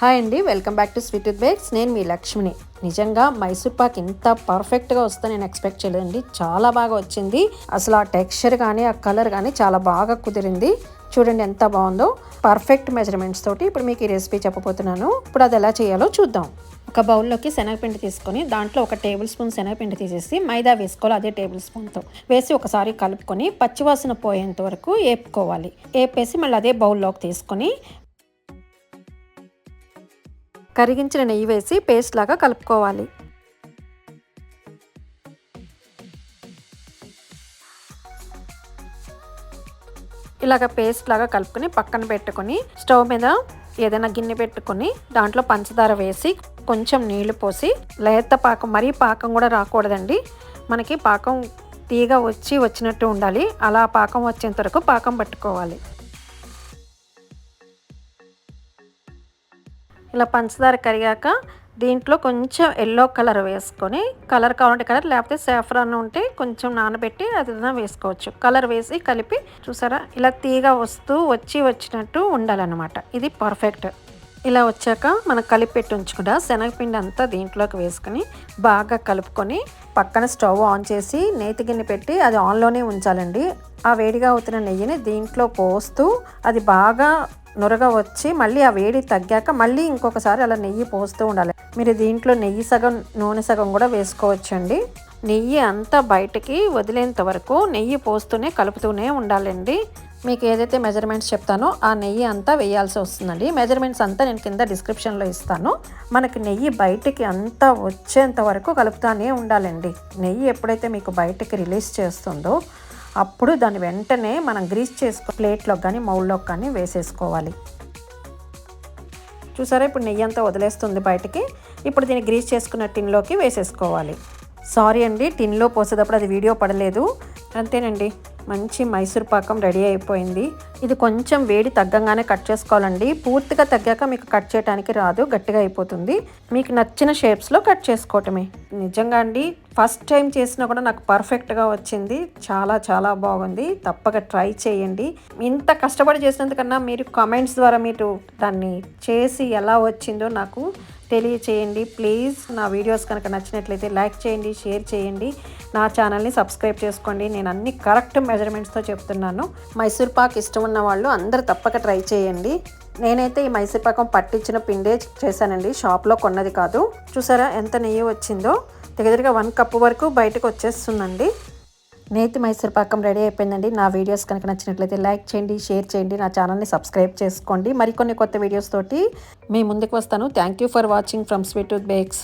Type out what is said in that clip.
Hi అండి welcome back to Sweet with Bakes. నేను మీ లక్ష్మిని. నిజంగా మైసూర్ పాక్ ఇంత పర్ఫెక్ట్గా వస్తే నేను ఎక్స్పెక్ట్ చేయలేదండి. చాలా బాగా వచ్చింది. అసలు ఆ టెక్స్చర్ కానీ ఆ కలర్ కానీ చాలా బాగా కుదిరింది. చూడండి ఎంత బాగుందో. పర్ఫెక్ట్ మెజర్మెంట్స్ తోటి ఇప్పుడు మీకు ఈ రెసిపీ చెప్పబోతున్నాను. ఇప్పుడు అది ఎలా చేయాలో చూద్దాం. ఒక బౌల్లోకి శనగపిండి తీసుకొని దాంట్లో ఒక టేబుల్ స్పూన్ శనగపిండి తీసేసి మైదా వేసుకోవాలి అదే టేబుల్ స్పూన్తో. వేసి ఒకసారి కలుపుకొని పచ్చివాసన పోయేంత వరకు వేపుకోవాలి వేపేసి మళ్ళీ అదే బౌల్లోకి తీసుకొని కరిగించిన నెయ్యి వేసి పేస్ట్ లాగా కలుపుకోవాలి. ఇలాగ పేస్ట్ లాగా కలుపుకొని పక్కన పెట్టుకొని స్టవ్ మీద ఏదైనా గిన్నె పెట్టుకొని దాంట్లో పంచదార వేసి కొంచెం నీళ్ళు పోసి లేత పాకం మరీ పాకం కూడా రాకూడదండి. మనకి పాకం తీగ వచ్చి వచ్చినట్టు ఉండాలి. అలా పాకం వచ్చేంత వరకు పాకం పట్టుకోవాలి. ఇలా పంచదార కరిగాక దీంట్లో కొంచెం ఎల్లో కలర్ వేసుకొని కలర్ కావాలంటే కలర్ లేకపోతే సాఫ్రాన్ ఉంటే కొంచెం నానబెట్టి అది వేసుకోవచ్చు. కలర్ వేసి కలిపి చూసారా? ఇలా తీగ వస్తూ వచ్చి వచ్చినట్టు ఉండాలన్నమాట. ఇది పర్ఫెక్ట్ ఇలా వచ్చాక మనం కలిపి పెట్టి ఉంచుకుంటా శనగపిండి అంతా దీంట్లోకి వేసుకొని బాగా కలుపుకొని పక్కన స్టవ్ ఆన్ చేసి నేతి గిన్నె పెట్టి అది ఆన్లోనే ఉంచాలండి. ఆ వేడిగా అవుతున్న నెయ్యిని దీంట్లో పోస్తూ అది బాగా నురగ వచ్చి మళ్ళీ ఆ వేడి తగ్గాక మళ్ళీ ఇంకొకసారి అలా నెయ్యి పోస్తూ ఉండాలి. మీరు దీంట్లో నెయ్యి సగం నూనె సగం కూడా వేసుకోవచ్చండి. నెయ్యి అంతా బయటకి వదిలేంత వరకు నెయ్యి పోస్తూనే కలుపుతూనే ఉండాలండి. మీకు ఏదైతే మెజర్మెంట్స్ చెప్తానో ఆ నెయ్యి అంతా వేయాల్సి వస్తుందండి. మెజర్మెంట్స్ అంతా నేను కింద డిస్క్రిప్షన్లో ఇస్తాను. మనకి నెయ్యి బయటికి అంతా వచ్చేంత వరకు కలుపుతానే ఉండాలండి. నెయ్యి ఎప్పుడైతే మీకు బయటికి రిలీజ్ చేస్తుందో అప్పుడు దాన్ని వెంటనే మనం గ్రీస్ చేసుకో ప్లేట్లోకి కానీ మౌల్లోకి కానీ వేసేసుకోవాలి. చూసారా? ఇప్పుడు నెయ్యి అంతా వదిలేస్తుంది బయటికి. ఇప్పుడు దీన్ని గ్రీస్ చేసుకున్న టిన్లోకి వేసేసుకోవాలి. సారీ అండి టిన్లో పోసేటప్పుడు అది వీడియో పడలేదు. అంతేనండి మంచి మైసూర్ పాకం రెడీ అయిపోయింది. ఇది కొంచెం వేడి తగ్గంగానే కట్ చేసుకోవాలండి. పూర్తిగా తగ్గాక మీకు కట్ చేయడానికి రాదు గట్టిగా అయిపోతుంది. మీకు నచ్చిన షేప్స్లో కట్ చేసుకోవటమే. నిజంగా అండి ఫస్ట్ టైం చేసినా కూడా నాకు పర్ఫెక్ట్గా వచ్చింది. చాలా చాలా బాగుంది. తప్పక ట్రై చేయండి. ఇంత కష్టపడి చేసినందుకన్నా మీరు కామెంట్స్ ద్వారా మీరు దాన్ని చేసి ఎలా వచ్చిందో నాకు తెలియచేయండి. ప్లీజ్ నా వీడియోస్ కనుక నచ్చినట్లయితే లైక్ చేయండి షేర్ చేయండి. నా ఛానల్ని సబ్స్క్రైబ్ చేసుకోండి. నేను అన్ని కరెక్ట్ మెజర్మెంట్స్తో చెప్తున్నాను. మైసూర్ పాక్ ఇష్టం ఉన్న వాళ్ళు అందరు తప్పక ట్రై చేయండి. నేనైతే ఈ మైసూర్ పాకం పట్టించిన పిండే చేశానండి. షాప్లో కొన్నది కాదు. చూసారా ఎంత నెయ్యి వచ్చిందో? దగ్గరగా వన్ కప్ వరకు బయటకు వచ్చేస్తుందండి. నేతి మైసూర్ పాకం రెడీ అయిపోయిందండి. నా వీడియోస్ కనుక నచ్చినట్లయితే లైక్ చేయండి షేర్ చేయండి నా ఛానల్ని సబ్స్క్రైబ్ చేసుకోండి. మరికొన్ని కొత్త వీడియోస్ తోటి మీ ముందుకు వస్తాను. Thank you for watching from Sweet with Bakes.